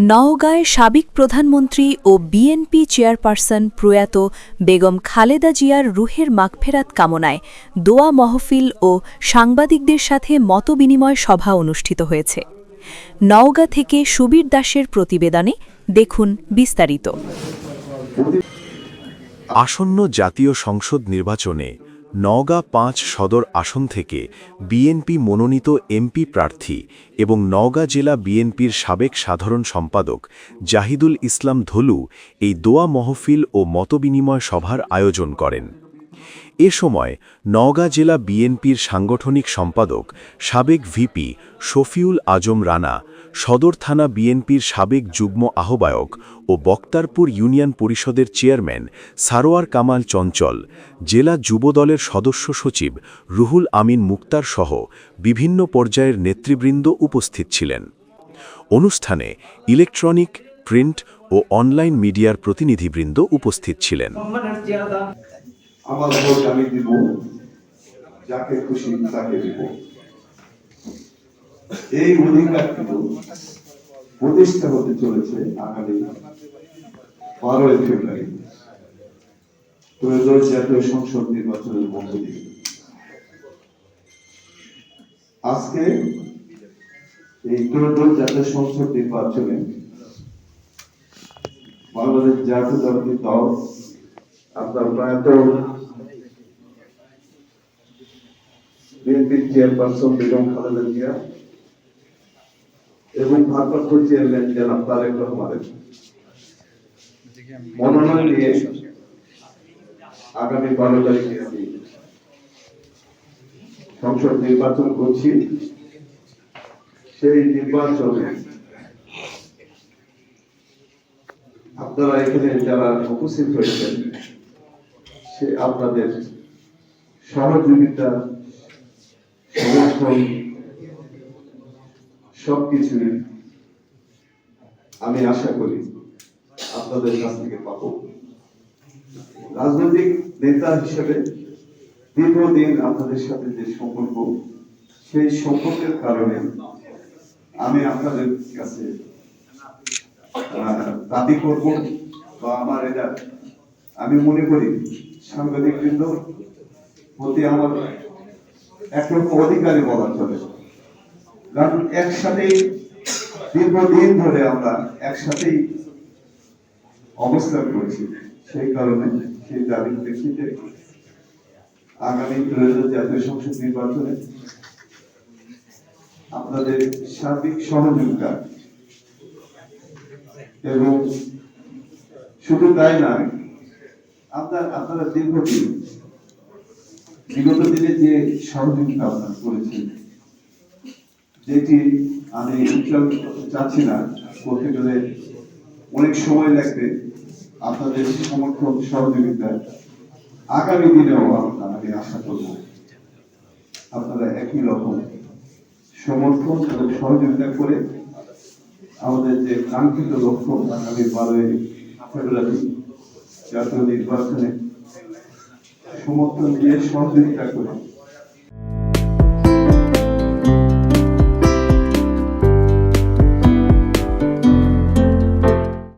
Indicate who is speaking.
Speaker 1: নওগাঁয় সাবেক প্রধানমন্ত্রী ও BNP chairperson প্রয়াত বেগম খালেদা জিয়ার রুহের মাগফেরাত কামনায় দোয়া মহফিল ও সাংবাদিকদের সাথে মতবিনিময় সভা অনুষ্ঠিত হয়েছে। নওগাঁ থেকে সুবীর দাসের প্রতিবেদনে দেখুন বিস্তারিত।
Speaker 2: আসন্ন জাতীয় সংসদ নির্বাচনে নওগাঁ পাঁচ সদর আসন থেকে বিএনপি মনোনীত এমপি প্রার্থী এবং নওগাঁ জেলা বিএনপির সাবেক সাধারণ সম্পাদক জাহিদুল ইসলাম ধলু এই দোয়া মহফিল ও মতবিনিময় সভার আয়োজন করেন। এ সময় নওগাঁ জেলা বিএনপির সাংগঠনিক সম্পাদক সাবেক ভিপি শফিউল আজম রানা সদর থানা বিএনপির সাবেক যুগ্ম আহ্বায়ক ও বক্তারপুর ইউনিয়ন পরিষদের চেয়ারম্যান সারোয়ার কামাল চঞ্চল, জেলা যুবদলের সদস্য সচিব রুহুল আমিন মুক্তার সহ বিভিন্ন পর্যায়ের নেতৃবৃন্দ উপস্থিত ছিলেন। অনুষ্ঠানে ইলেকট্রনিক, প্রিন্ট ও অনলাইন মিডিয়ার প্রতিনিধিবৃন্দ উপস্থিত ছিলেন।
Speaker 3: আমার ভোট আমি দিব, যাকে খুশি তাকে দিব। এই অধিকার কিন্তু প্রতিষ্ঠা হতে চলেছে আগামী বারোই ফেব্রুয়ারি। ত্রয়োদশ জাতীয় সংসদ নির্বাচনের মধ্য দিয়ে। আজকে এই ত্রয়োদশ জাতীয় সংসদ নির্বাচনে বাংলাদেশ জাতীয়তাবাদী দল আপনার প্রয়াত বিএনপির চেয়ারপারসন বেগম খালেদা জিয়া এবং ভারপ্রাপ্ত চেয়ারম্যান জনাব তারেক রহমানের মনোনয়ন নিয়ে আগামী বারো তারিখে আমি সংসদ নির্বাচন করছি। সেই নির্বাচনে আপনারা এখানে যারা উপস্থিত হয়েছেন সে আপনাদের সহযোগিতা, সমর্থন সবকিছুই আমি আশা করি আপনাদের কাছ থেকে পাব। রাজনৈতিক নেতা হিসেবে দীর্ঘদিন আপনাদের সাথে যে সম্পর্ক, সেই সম্পর্কের কারণে আমি আপনাদের কাছে দাবি করব বা আমার এটা, আমি মনে করি সাংবাদিক বৃন্দ প্রতি আমার একরকম অধিকারী বলা চলে। কারণ একসাথেই দীর্ঘদিন ধরে আমরা একসাথেই অবস্থান করছি। সেই কারণে সেই দাবির প্রেক্ষিতে আগামী ত্রয়োদশ জাতীয় সংসদ নির্বাচনে আপনাদের সার্বিক সহযোগিতা এবং শুধু তাই নয়, আপনার, আপনারা দীর্ঘদিন, বিগত দিনে যে সহযোগিতা আপনারা করেছেন যেটি আমি উচ্চারণ করতে চাচ্ছি না করতে গেলে অনেক সময় লাগবে আপনাদের সমর্থন সহযোগিতা। আগামী দিনেও আমি আশা করব আপনারা একই রকম সমর্থন এবং সহযোগিতা করে আমাদের যে কাঙ্ক্ষিত লক্ষ্য আগামী বারোই ফেব্রুয়ারি জাতীয় নির্বাচনে সমর্থন দিয়ে সহযোগিতা করে।